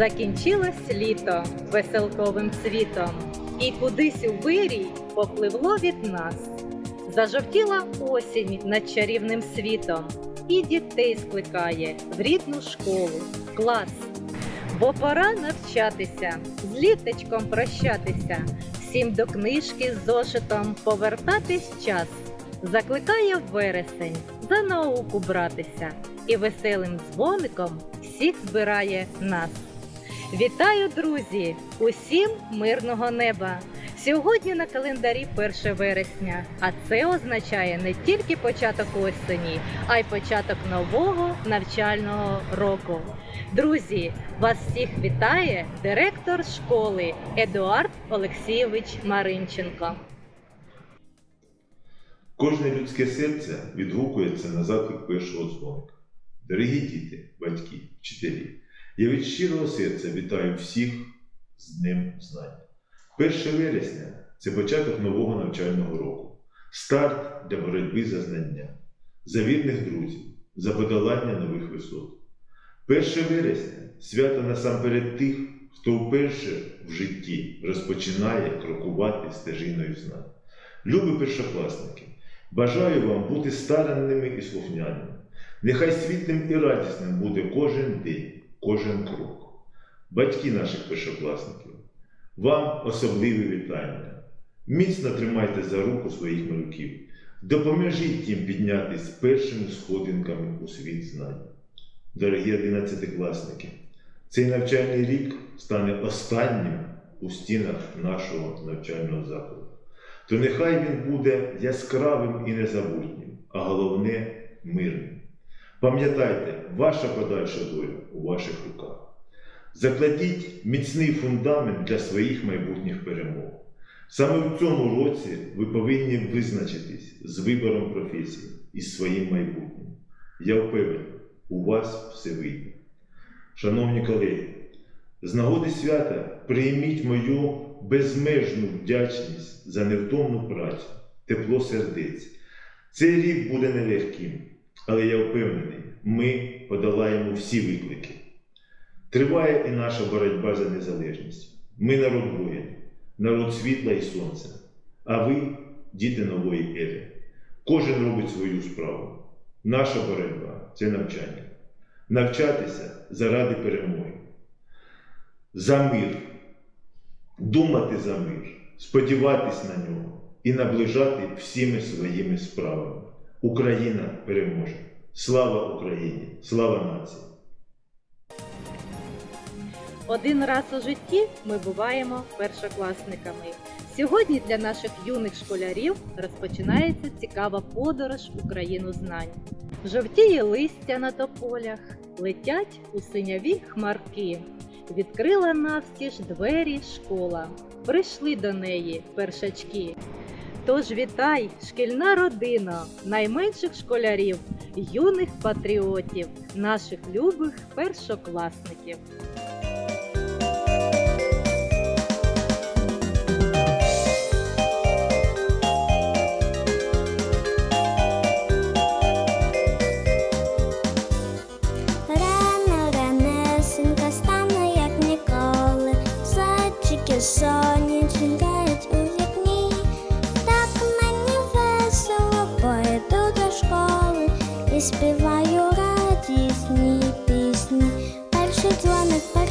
Закінчилось літо веселковим цвітом, і кудись у вирій попливло від нас. Зажовтіла осінь над чарівним світом, і дітей скликає в рідну школу, клас. Бо пора навчатися, з літочком прощатися, всім до книжки з зошитом повертатись час. Закликає вересень за науку братися, і веселим дзвоником всіх збирає нас. Вітаю, друзі! Усім мирного неба! Сьогодні на календарі 1 вересня, а це означає не тільки початок осені, а й початок нового навчального року. Друзі, вас всіх вітає директор школи Едуард Олексійович Маринченко. Кожне людське серце відгукується на заклик першого дзвоника. Дорогі діти, батьки, вчителі, я від щирого серця вітаю всіх з Днем Знань. 1 вересня це початок нового навчального року, старт для боротьби за знання, за вірних друзів, за подолання нових висот. 1 вересня свято насамперед тих, хто вперше в житті розпочинає крокувати стежиною знань. Любі першокласники! Бажаю вам бути старанними і слухняними. Нехай світлим і радісним буде кожен день, кожен крок. Батьки наших першокласників, вам особливе вітання. Міцно тримайте за руку своїх малюків, допоможіть їм піднятись першими сходинками у світ знань. Дорогі одинадцятикласники, цей навчальний рік стане останнім у стінах нашого навчального закладу то нехай він буде яскравим і незабутнім, а головне мирним. Пам'ятайте, ваша подальша доля у ваших руках. Закладіть міцний фундамент для своїх майбутніх перемог. Саме в цьому році ви повинні визначитись з вибором професії і своїм майбутнім. Я впевнений, у вас все вийде. Шановні колеги, з нагоди свята прийміть мою безмежну вдячність за невтомну працю, тепло сердець. Цей рік буде нелегким, але я впевнений, ми подолаємо всі виклики. Триває і наша боротьба за незалежність. Ми народ воїн, народ світла і сонця, а ви діти нової ери. Кожен робить свою справу. Наша боротьба це навчання. Навчатися заради перемоги. За мир думати за мир, сподіватись на нього і наближати всіми своїми справами. Україна переможе. Слава Україні! Слава нації! Один раз у житті ми буваємо першокласниками. Сьогодні для наших юних школярів розпочинається цікава подорож у країну знань. Жовтіє листя на тополях, летять у синяві хмарки. Відкрила навстіж двері школа. Прийшли до неї першачки. Тож вітай, шкільна родина, найменших школярів, юних патріотів, наших любих першокласників.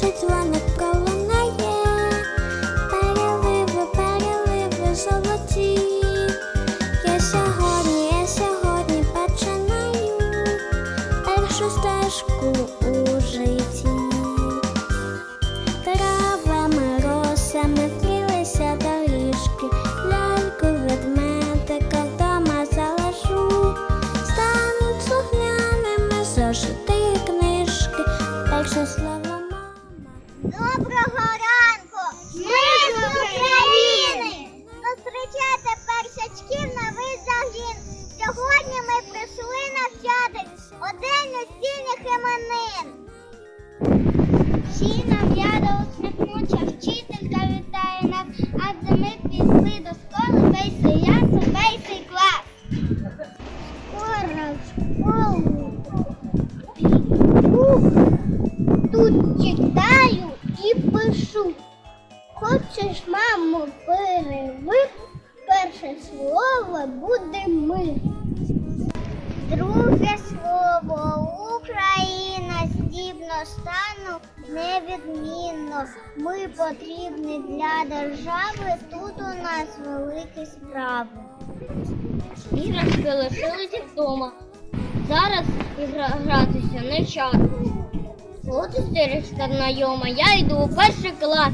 Дзвоник, перший тут читаю і пишу. Хочеш, мамо, перевик, перше слово буде ми. Друге слово Україна здібно стану невідмінно. Ми потрібні для держави. Тут у нас великі справи. Іграшки лишилися вдома. Зараз гратися не час. От істеричка знайома, я йду у перший клас.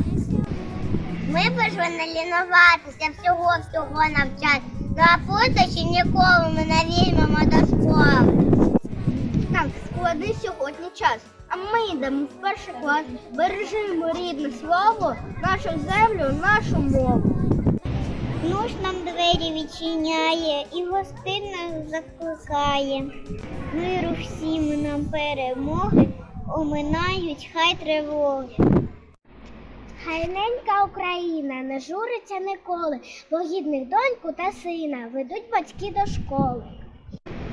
Ми повинні лінуватися, всього всього навчати. Ну а поточі ніколи ми не візьмемо до школи. Так, склади сьогодні час. А ми йдемо в перший клас, бережимо рідне слово, нашу землю, нашу мову. Нуш нам двері відчиняє і гостинно закликає. Миру всім нам перемоги, оминають хай тривоги. Хайненька Україна не журиться ніколи, бо гідних доньку та сина ведуть батьки до школи.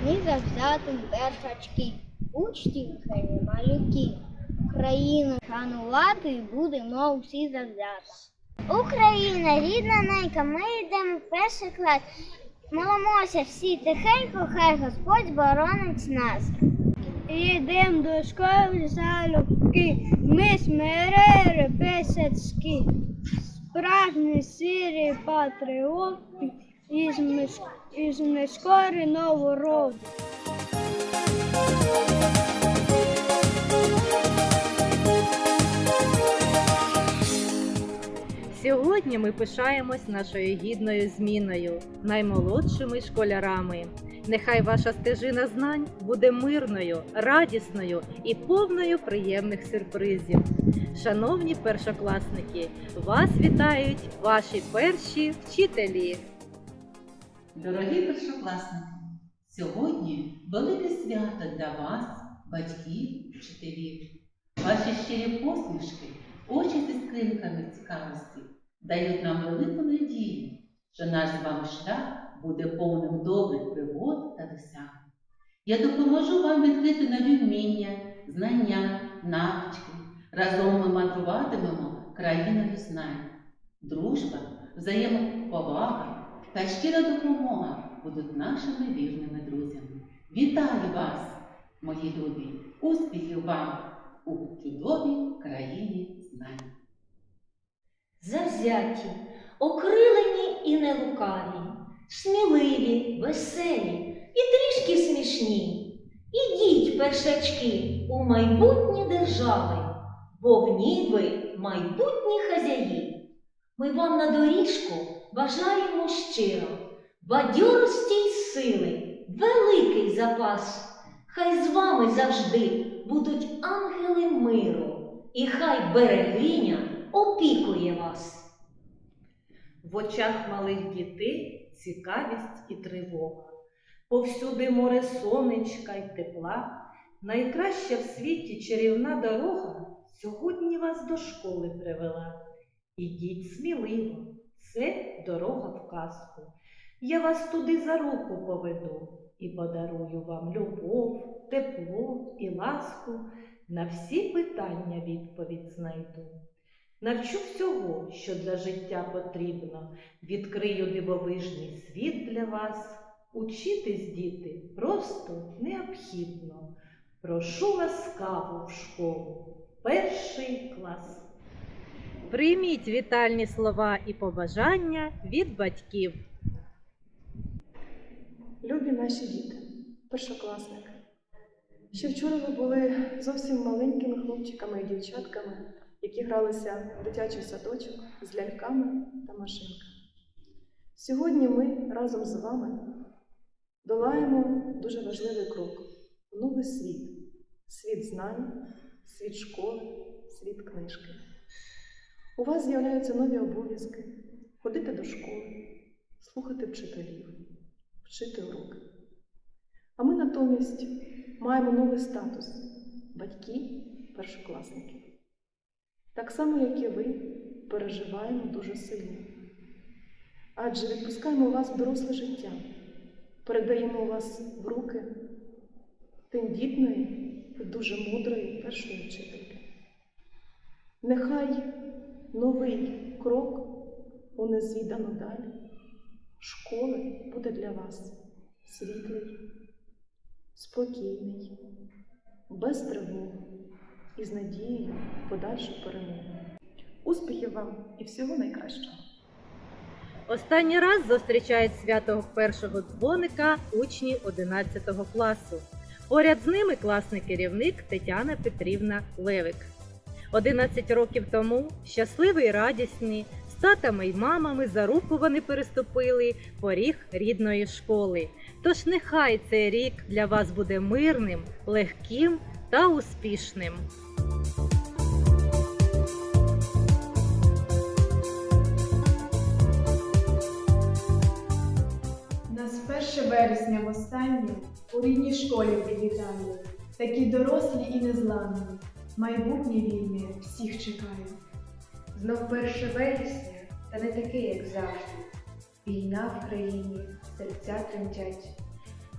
Ми завзятим першачки, учтів хай малюки. Україну шанувати будемо всі завзято. Україна, рідна ненька, ми йдемо в перший клас. Молимося всі тихенько, хай Господь боронить нас. Йдемо до школи залюбки, ми смирери писацькі, справжні сірі патріоти із, миш... із нескореного роду. Сьогодні ми пишаємось нашою гідною зміною, наймолодшими школярами. Нехай ваша стежина знань буде мирною, радісною і повною приємних сюрпризів. Шановні першокласники, вас вітають ваші перші вчителі. Дорогі першокласники, сьогодні велике свято для вас, батьків, вчителів. Ваші щирі посмішки, очі зі скринками цікавості дають нам велику надію, що наш з вами шлях буде повним добрих пригод та досягнень. Я допоможу вам відкрити нові вміння, знання, навички. Разом ми мандруватимемо країною знань. Дружба, взаємоповага та щира допомога будуть нашими вірними друзями. Вітаю вас, мої любі! Успіхів вам у чудовій країні знань! завзяті, окрилені і нелукаві, сміливі, веселі і трішки смішні. Ідіть, першачки, у майбутні держави, бо в ній ви майбутні хазяї. Ми вам на доріжку бажаємо щиро, бадьорості й сили, великий запас. Хай з вами завжди будуть ангели миру, і хай берегиня опікує вас. В очах малих дітей цікавість і тривога. Повсюди море сонечка й тепла. Найкраща в світі чарівна дорога сьогодні вас до школи привела. Ідіть сміливо, це дорога в казку. Я вас туди за руку поведу і подарую вам любов, тепло і ласку. На всі питання відповідь знайду. Навчу всього, що для життя потрібно, відкрию дивовижний світ для вас. Учитись, діти, просто необхідно. Прошу ласкаво в школу, перший клас. Прийміть вітальні слова і побажання від батьків. Любі наші діти, першокласники. Ще вчора ви були зовсім маленькими хлопчиками і дівчатками, які гралися в дитячий садочок з ляльками та машинками. Сьогодні ми разом з вами долаємо дуже важливий крок в новий світ, світ знань, світ школи, світ книжки. У вас з'являються нові обов'язки ходити до школи, слухати вчителів, вчити уроки. А ми натомість маємо новий статус батьки першокласників. Так само, як і ви, переживаємо дуже сильно. адже відпускаємо вас в доросле життя, передаємо вас в руки тендітної і дуже мудрої першої вчительки. Нехай новий крок у незвідану даль школи буде для вас світлий, спокійний, без тривог і з надією в подальшу перемогу. Успіхів вам і всього найкращого! Останній раз зустрічають свято першого дзвоника учні 11 класу. Поряд з ними класний керівник Тетяна Петрівна Левик. 11 років тому щасливі й радісні, з татами й мамами за руку вони переступили поріг рідної школи. Тож нехай цей рік для вас буде мирним, легким та успішним. Нас 1 вересня востаннє у рідній школі привітаю. Такі дорослі і незламні. Майбутнє вільне всіх чекає. Знов перше вересня, та не таке, як завжди. Війна в країні, серця тремтять.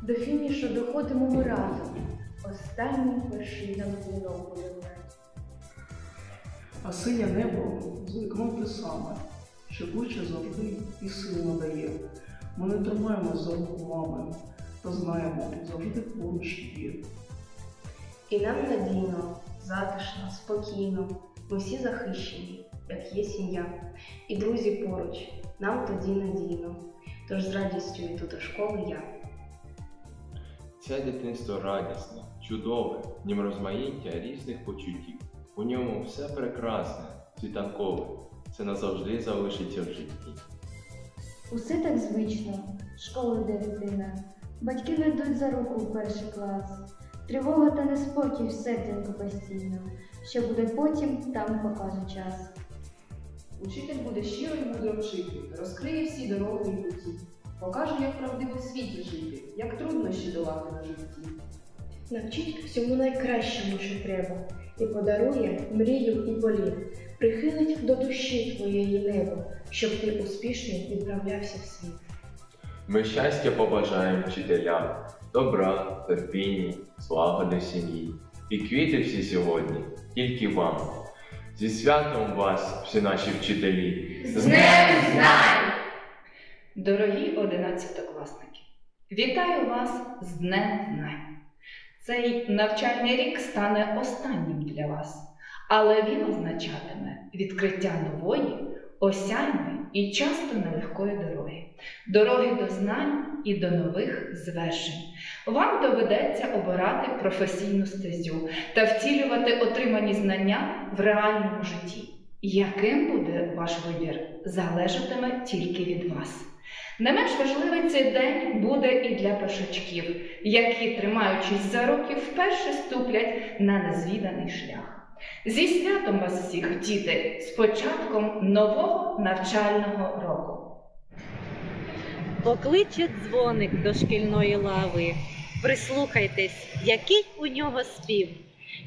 До фінішу доходимо ми разом. Останній перший нам дзвінок буде. А синє небо за вікном те саме, шепоче завжди і силу надає. Ми не тримаємо за руку мами, та знаємо, завжди поруч є. І нам надійно, затишно, спокійно. Ми всі захищені, як є сім'я. І друзі поруч, нам тоді надійно. Тож з радістю йду до школи я. Це дитинство радісне, чудове, в ньому розмаїття різних почуттів. У ньому все прекрасне, світанкове. Це назавжди залишиться в житті. Усе так звично, школа йде дитина, батьки ведуть за руку в перший клас. Тривога та неспокій в серденьку постійно, що буде потім, там покаже час. Учитель буде щиро і мудро вчити, розкриє всі дороги і путі, покаже, як правдиво в світі жити, як труднощі долати на житті. Навчить всьому найкращому, що треба, і подарує мрію і політ, прихилить до душі твоєї небо, щоб ти успішний відправлявся в світ. Ми щастя побажаємо вчителям, добра, терпіння, злагоди сім'ї. І квіти всі сьогодні тільки вам. Зі святом вас, всі наші вчителі! З Днем Знань! Дорогі одинадцятокласники, вітаю вас з Днем Знань. Цей навчальний рік стане останнім для вас, але він означатиме відкриття нової, осяйної і часто нелегкої дороги, дороги до знань і до нових звершень. Вам доведеться обирати професійну стезю та втілювати отримані знання в реальному житті. Яким буде ваш вибір, залежатиме тільки від вас. Не менш важливий цей день буде і для першачків, які, тримаючись за руки, вперше ступлять на незвіданий шлях. Зі святом вас всіх, діти, з початком нового навчального року. Покличе дзвоник до шкільної лави. Прислухайтесь, який у нього спів.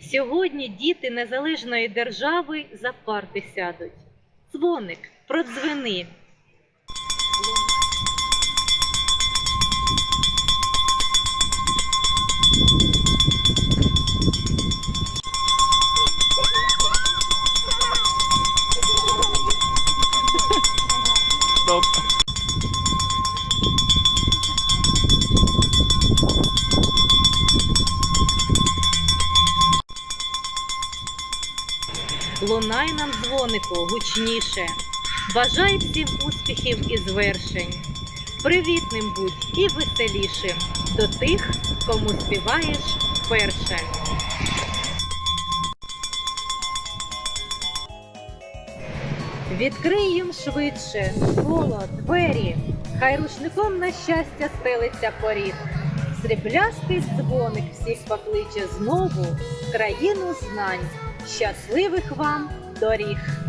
Сьогодні діти незалежної держави за парти сядуть. Дзвоник, продзвени. Лунай нам дзвонику гучніше. Бажай всім успіхів і звершень. Привітним будь і веселішим до тих, кому співаєш вперше. Відкрий їм швидше, школа, двері, хай рушником на щастя стелиться поріг. Сріблястий дзвоник всіх покличе знову в країну знань. Щасливих вам доріг!